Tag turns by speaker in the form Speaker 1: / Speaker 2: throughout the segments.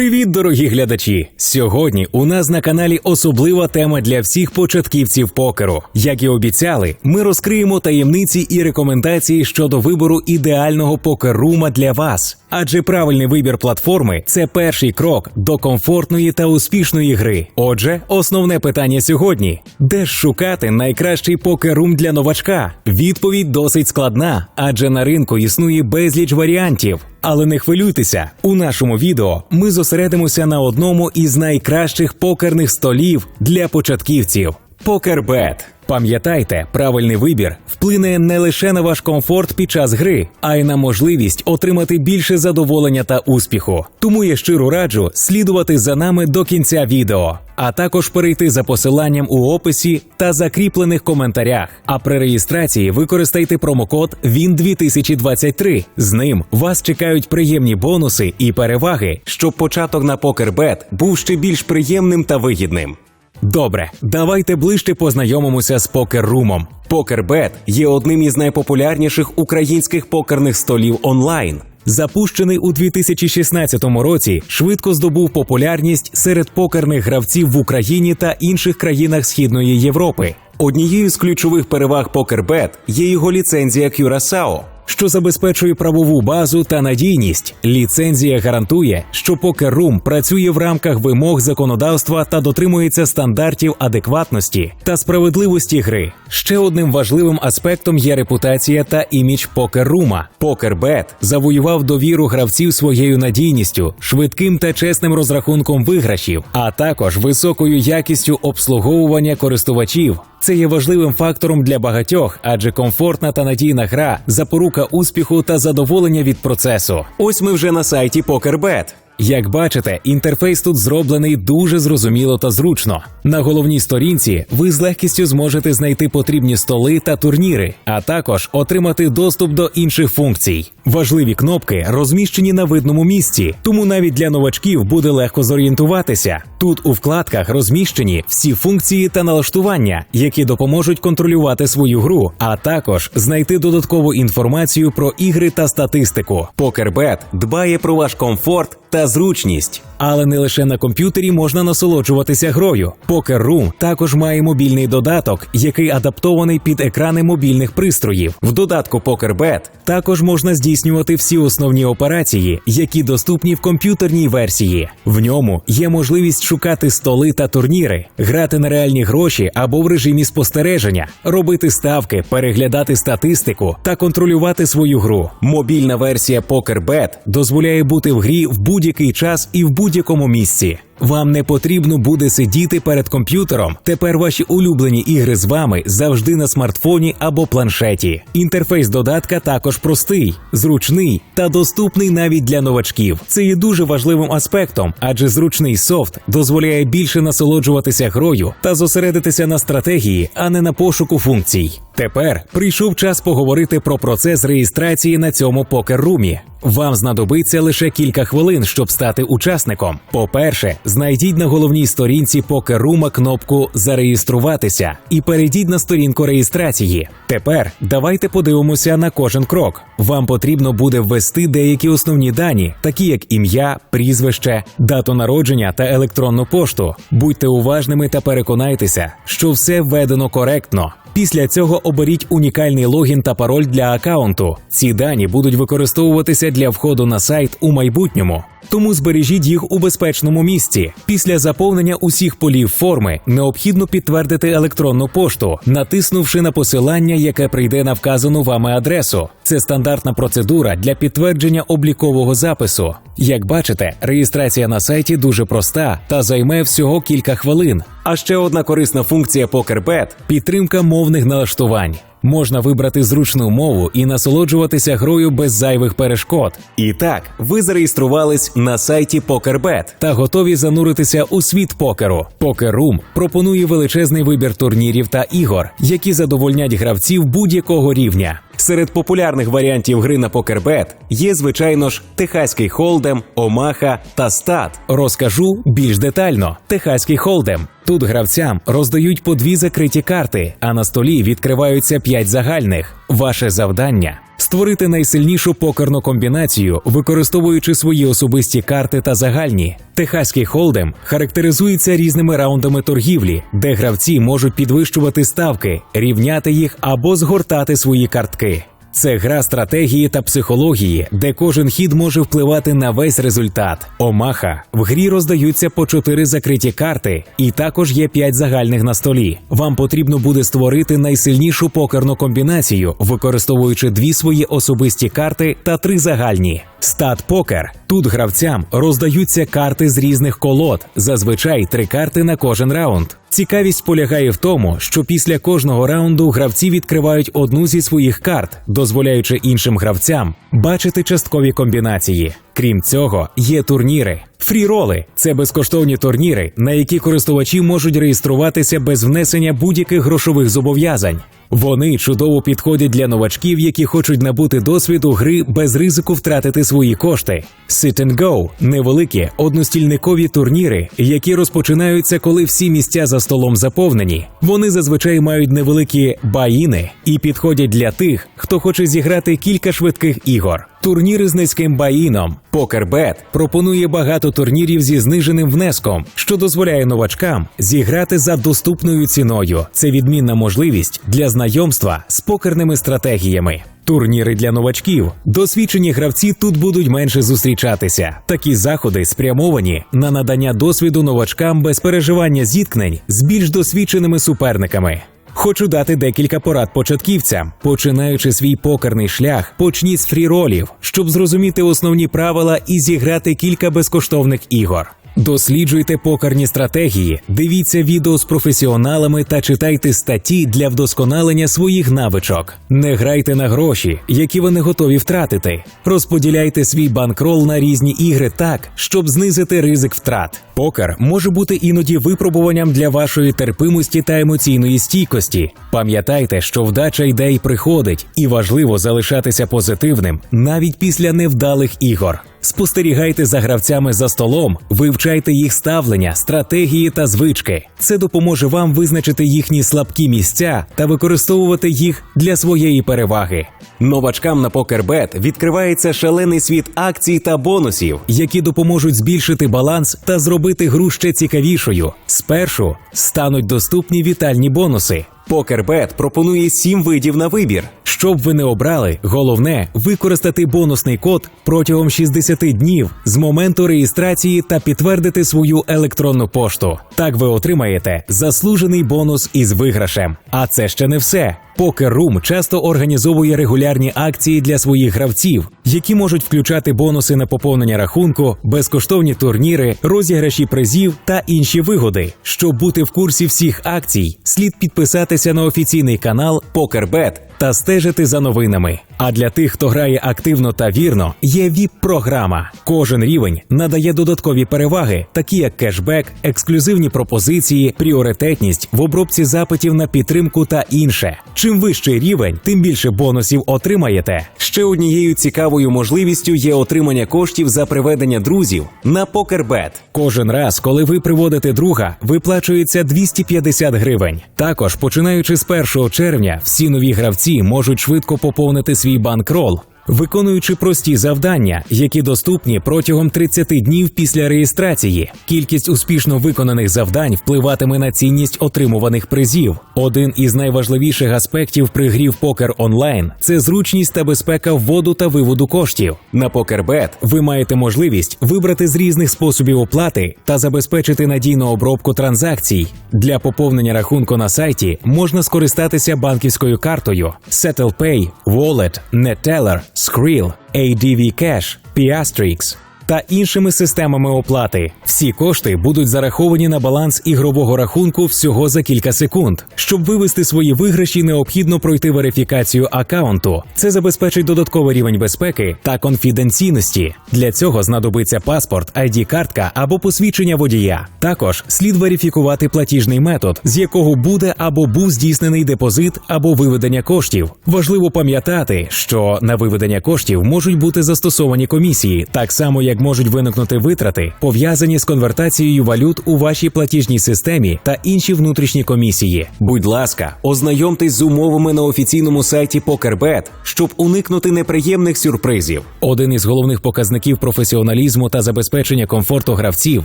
Speaker 1: Привіт, дорогі глядачі! Сьогодні у нас на каналі особлива тема для всіх початківців покеру. Як і обіцяли, ми розкриємо таємниці і рекомендації щодо вибору ідеального покер-рума для вас. Адже правильний вибір платформи це перший крок до комфортної та успішної гри. Отже, основне питання сьогодні: де ж шукати найкращий покер-рум для новачка? Відповідь досить складна, адже на ринку існує безліч варіантів. Але не хвилюйтеся, у нашому відео ми зосередимося на одному із найкращих покерних столів для початківців покербет. Пам'ятайте, правильний вибір вплине не лише на ваш комфорт під час гри, а й на можливість отримати більше задоволення та успіху. Тому я щиро раджу слідувати за нами до кінця відео, а також перейти за посиланням у описі та закріплених коментарях. А при реєстрації використайте промокод WIN2023. З ним вас чекають приємні бонуси і переваги, щоб початок на покербет був ще більш приємним та вигідним. Добре, давайте ближче познайомимося з покер-румом. Покербет є одним із найпопулярніших українських покерних столів онлайн. Запущений у 2016 році, швидко здобув популярність серед покерних гравців в Україні та інших країнах Східної Європи. Однією з ключових переваг покербет є його ліцензія Curaçao, що забезпечує правову базу та надійність. Ліцензія гарантує, що покер-рум працює в рамках вимог законодавства та дотримується стандартів адекватності та справедливості гри. Ще одним важливим аспектом є репутація та імідж покер-рума. Покербет завоював довіру гравців своєю надійністю, швидким та чесним розрахунком виграшів, а також високою якістю обслуговування користувачів. Це є важливим фактором для багатьох, адже комфортна та надійна гра запорука успіху та задоволення від процесу. Ось ми вже на сайті PokerBet. Як бачите, інтерфейс тут зроблений дуже зрозуміло та зручно. На головній сторінці ви з легкістю зможете знайти потрібні столи та турніри, а також отримати доступ до інших функцій. Важливі кнопки розміщені на видному місці, тому навіть для новачків буде легко зорієнтуватися. Тут у вкладках розміщені всі функції та налаштування, які допоможуть контролювати свою гру, а також знайти додаткову інформацію про ігри та статистику. Покербет дбає про ваш комфорт та зручність. Але не лише на комп'ютері можна насолоджуватися грою. Poker Room також має мобільний додаток, який адаптований під екрани мобільних пристроїв. В додатку PokerBet також можна здійснювати всі основні операції, які доступні в комп'ютерній версії. В ньому є можливість шукати столи та турніри, грати на реальні гроші або в режимі спостереження, робити ставки, переглядати статистику та контролювати свою гру. Мобільна версія PokerBet дозволяє бути в грі в будь-який час і в будь-якому місці. Вам не потрібно буде сидіти перед комп'ютером. Тепер ваші улюблені ігри з вами завжди на смартфоні або планшеті. Інтерфейс додатка також простий, зручний та доступний навіть для новачків. Це є дуже важливим аспектом, адже зручний софт дозволяє більше насолоджуватися грою та зосередитися на стратегії, а не на пошуку функцій. Тепер прийшов час поговорити про процес реєстрації на цьому покер-румі. Вам знадобиться лише кілька хвилин, щоб стати учасником. По-перше, знайдіть на головній сторінці покерума кнопку Зареєструватися і перейдіть на сторінку реєстрації. Тепер давайте подивимося на кожен крок. Вам потрібно буде ввести деякі основні дані, такі як ім'я, прізвище, дату народження та електронну пошту. Будьте уважними та переконайтеся, що все введено коректно. Після цього оберіть унікальний логін та пароль для аккаунту. Ці дані будуть використовуватися для входу на сайт у майбутньому. Тому збережіть їх у безпечному місці. Після заповнення усіх полів форми необхідно підтвердити електронну пошту, натиснувши на посилання, яке прийде на вказану вами адресу. Це стандартна процедура для підтвердження облікового запису. Як бачите, реєстрація на сайті дуже проста та займе всього кілька хвилин. А ще одна корисна функція PokerBet – підтримка мовних налаштувань. Можна вибрати зручну мову і насолоджуватися грою без зайвих перешкод. І так, ви зареєструвались на сайті PokerBet та готові зануритися у світ покеру. PokerRoom пропонує величезний вибір турнірів та ігор, які задовольнять гравців будь-якого рівня. Серед популярних варіантів гри на покербет є, звичайно ж, Техаський Холдем, Омаха та Стат. Розкажу більш детально. Техаський Холдем. Тут гравцям роздають по дві закриті карти, а на столі відкриваються п'ять загальних. Ваше завдання Створити найсильнішу покерну комбінацію, використовуючи свої особисті карти та загальні. Техаський холдем характеризується різними раундами торгівлі, де гравці можуть підвищувати ставки, рівняти їх або згортати свої картки. Це гра стратегії та психології, де кожен хід може впливати на весь результат. Омаха в грі роздаються по чотири закриті карти, і також є п'ять загальних на столі. Вам потрібно буде створити найсильнішу покерну комбінацію, використовуючи дві свої особисті карти та три загальні. Стат покер тут гравцям роздаються карти з різних колод, зазвичай три карти на кожен раунд. Цікавість полягає в тому, що після кожного раунду гравці відкривають одну зі своїх карт, дозволяючи іншим гравцям бачити часткові комбінації. Крім цього, є турніри. Фріроли це безкоштовні турніри, на які користувачі можуть реєструватися без внесення будь-яких грошових зобов'язань. Вони чудово підходять для новачків, які хочуть набути досвіду гри без ризику втратити свої кошти. Sit and Go – невеликі одностільникові турніри, які розпочинаються, коли всі місця за столом заповнені. Вони зазвичай мають невеликі баїни і підходять для тих, хто хоче зіграти кілька швидких ігор. Турніри з низьким баїном. PokerBet пропонує багато турнірів зі зниженим внеском, що дозволяє новачкам зіграти за доступною ціною. Це відмінна можливість для знайомства з покерними стратегіями. Турніри для новачків. Досвідчені гравці тут будуть менше зустрічатися. Такі заходи спрямовані на надання досвіду новачкам без переживання зіткнень з більш досвідченими суперниками. Хочу дати декілька порад початківцям. Починаючи свій покерний шлях, почніть з фріролів, щоб зрозуміти основні правила і зіграти кілька безкоштовних ігор. Досліджуйте покерні стратегії, дивіться відео з професіоналами та читайте статті для вдосконалення своїх навичок. Не грайте на гроші, які ви не готові втратити. Розподіляйте свій банкрол на різні ігри так, щоб знизити ризик втрат. Покер може бути іноді випробуванням для вашої терпимості та емоційної стійкості. Пам'ятайте, що вдача ідей приходить, і важливо залишатися позитивним навіть після невдалих ігор. Спостерігайте за гравцями за столом, вивчайте їх ставлення, стратегії та звички. Це допоможе вам визначити їхні слабкі місця та використовувати їх для своєї переваги. Новачкам на PokerBet відкривається шалений світ акцій та бонусів, які допоможуть збільшити баланс та зробити гру ще цікавішою. Спершу стануть доступні вітальні бонуси. PokerBet пропонує сім видів на вибір. Щоб ви не обрали, головне використати бонусний код протягом 60 днів з моменту реєстрації та підтвердити свою електронну пошту. Так ви отримаєте заслужений бонус із виграшем. А це ще не все. Room часто організовує регулярні акції для своїх гравців, які можуть включати бонуси на поповнення рахунку, безкоштовні турніри, розіграші призів та інші вигоди. Щоб бути в курсі всіх акцій, слід підписатися на офіційний канал PokerBet та стежити за новинами. А для тих, хто грає активно та вірно, є ВІП-програма. Кожен рівень надає додаткові переваги, такі як кешбек, ексклюзивні пропозиції, пріоритетність в обробці запитів на підтримку та інше. Чим вищий рівень, тим більше бонусів отримаєте. Ще однією цікавою можливістю є отримання коштів за приведення друзів на PokerBet. Кожен раз, коли ви приводите друга, виплачується 250 гривень. Також, починаючи з 1 червня, всі нові гравці можуть швидко поповнити свій банкрол. Виконуючи прості завдання, які доступні протягом 30 днів після реєстрації, кількість успішно виконаних завдань впливатиме на цінність отримуваних призів. Один із найважливіших аспектів при грі в покер онлайн це зручність та безпека вводу та виводу коштів. На PokerBet ви маєте можливість вибрати з різних способів оплати та забезпечити надійну обробку транзакцій. Для поповнення рахунку на сайті можна скористатися банківською картою SettlePay, Wallet, NetTeller, Skrill, ADV Cash, Piastrix та іншими системами оплати. Всі кошти будуть зараховані на баланс ігрового рахунку всього за кілька секунд. Щоб вивести свої виграші, необхідно пройти верифікацію акаунту. Це забезпечить додатковий рівень безпеки та конфіденційності. Для цього знадобиться паспорт, id картка або посвідчення водія. Також слід верифікувати платіжний метод, з якого буде або був здійснений депозит або виведення коштів. Важливо пам'ятати, що на виведення коштів можуть бути застосовані комісії, так само як можуть виникнути витрати, пов'язані з конвертацією валют у вашій платіжній системі та інші внутрішні комісії. Будь ласка, ознайомтесь з умовами на офіційному сайті PokerBet, щоб уникнути неприємних сюрпризів. Один із головних показників професіоналізму та забезпечення комфорту гравців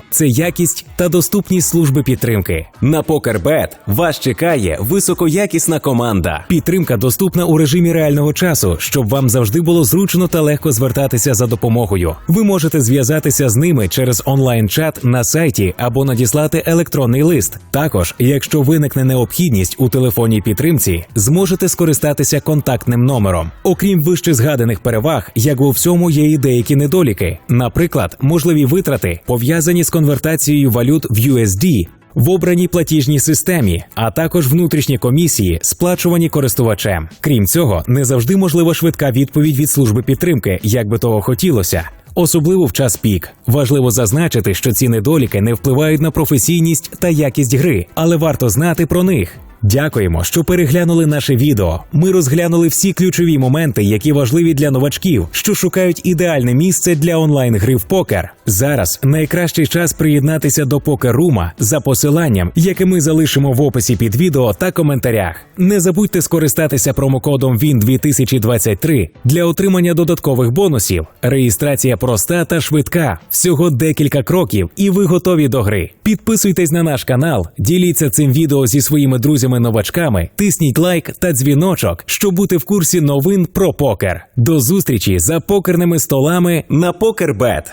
Speaker 1: це якість та доступність служби підтримки. На PokerBet вас чекає високоякісна команда. Підтримка доступна у режимі реального часу, щоб вам завжди було зручно та легко звертатися за допомогою. Ви можете зв'язатися з ними через онлайн-чат на сайті або надіслати електронний лист. Також, якщо виникне необхідність у телефонній підтримці, зможете скористатися контактним номером. Окрім вище згаданих переваг, як у всьому є і деякі недоліки, наприклад, можливі витрати пов'язані з конвертацією валют в USD в обраній платіжній системі, а також внутрішні комісії, сплачувані користувачем. Крім цього, не завжди можлива швидка відповідь від служби підтримки, як би того хотілося. Особливо в час пік важливо зазначити, що ці недоліки не впливають на професійність та якість гри, але варто знати про них. Дякуємо, що переглянули наше відео. Ми розглянули всі ключові моменти, які важливі для новачків, що шукають ідеальне місце для онлайн гри в покер. Зараз найкращий час приєднатися до покерума за посиланням, яке ми залишимо в описі під відео та коментарях. Не забудьте скористатися промокодом WIN 2023 для отримання додаткових бонусів. Реєстрація проста та швидка. Всього декілька кроків, і ви готові до гри. Підписуйтесь на наш канал, діліться цим відео зі своїми друзями-новачками, тисніть лайк та дзвіночок, щоб бути в курсі новин про покер. До зустрічі за покерними столами на PokerBet!